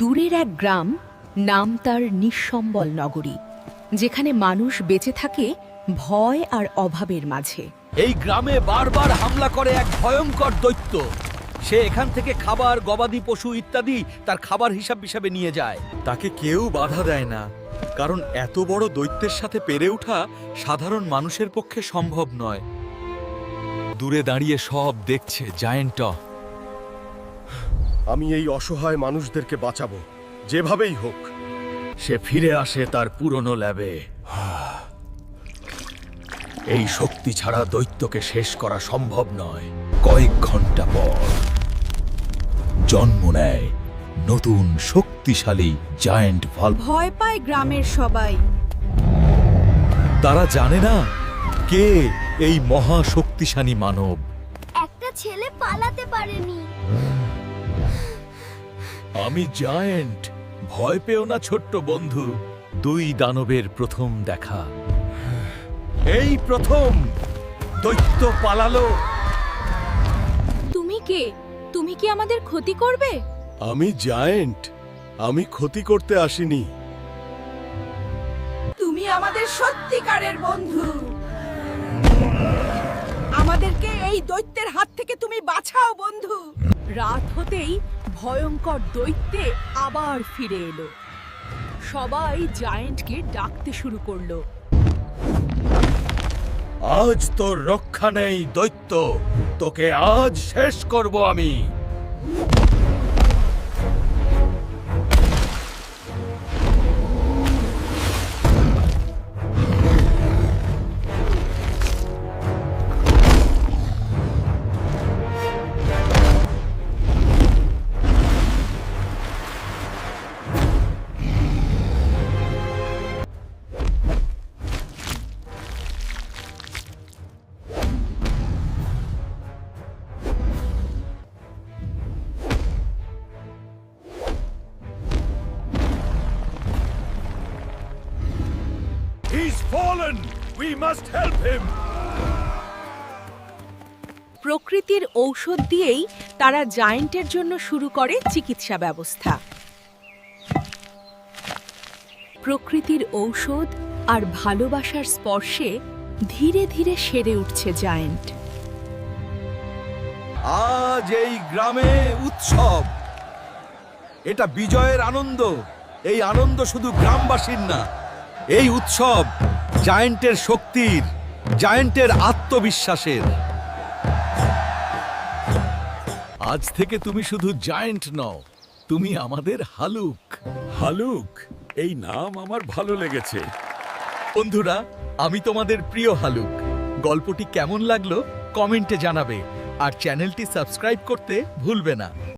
দূরের এক গ্রাম নাম তার নিঃসম্বল নগরী যেখানে মানুষ বেঁচে থাকে ভয় আর অভাবের মাঝে। এই গ্রামে বারবার হামলা করে এক ভয়ঙ্কর দৈত্য। সে এখান থেকে খাবার গবাদি পশু ইত্যাদি তার খাবার হিসাব হিসাবে নিয়ে যায়। তাকে কেউ বাধা দেয় না কারণ এত বড় দৈত্যের সাথে পেরে ওঠা সাধারণ মানুষের পক্ষে সম্ভব নয়। দূরে দাঁড়িয়ে সব দেখছে জায়েন্ট আমি এই অসহায় মানুষদেরকে বাঁচাবো যেভাবেই হোক। সে ফিরে আসে তার পুরনো ল্যাবে। এই শক্তি ছাড়া দৈত্যকে শেষ করা সম্ভব নয়। কয়েক ঘণ্টা পর জন্ম নেয় নতুন শক্তিশালী জায়েন্ট ভলভ ভয় পায় গ্রামের সবাই। তারা জানে না কে এই মহা শক্তিশালী মানব। একটা ছেলে পালাতে পারেনি। আমি জায়েন্ট। ভয় পেও না ছোট্ট বন্ধু। দুই দানবের প্রথম দেখা। এই প্রথম! দৈত্য পালালো। তুমি কে? তুমি কি আমাদের ক্ষতি করবে? আমি জায়েন্ট। আমি ক্ষতি করতে আসিনি। তুমি আমাদের সত্যিকারের বন্ধু। আমাদেরকে এই দৈত্যের হাত থেকে তুমি বাঁচাও বন্ধু। রাত হতেই ভয়ঙ্কর দৈত্যে আবার ফিরে এলো। সবাই জায়েন্টকে ডাকতে শুরু করল। আজ তোর রক্ষা নেই, দৈত্য। তোকে আজ শেষ করব আমি। He's fallen! We must help him! প্রকৃতির ঔষধ দিয়েই তারা জায়েন্টের জন্য শুরু করে চিকিৎসা ব্যবস্থা প্রকৃতির ঔষধ আর ভালোবাসার স্পর্শে ধীরে ধীরে সেরে উঠছে জায়েন্ট আজ এই গ্রামে উৎসব এটা বিজয়ের আনন্দ এই আনন্দ শুধু গ্রামবাসীর না এই উৎসব জায়েন্টের শক্তির জায়েন্টের আত্মবিশ্বাসের। আজ থেকে তুমি শুধু জায়েন্ট নও তুমি আমাদের হালুক। হালুক এই নাম আমার ভালো লেগেছে। বন্ধুরা আমি তোমাদের প্রিয় হালুক। গল্পটি কেমন লাগল কমেন্টে জানাবে আর চ্যানেলটি সাবস্ক্রাইব করতে ভুলবে না।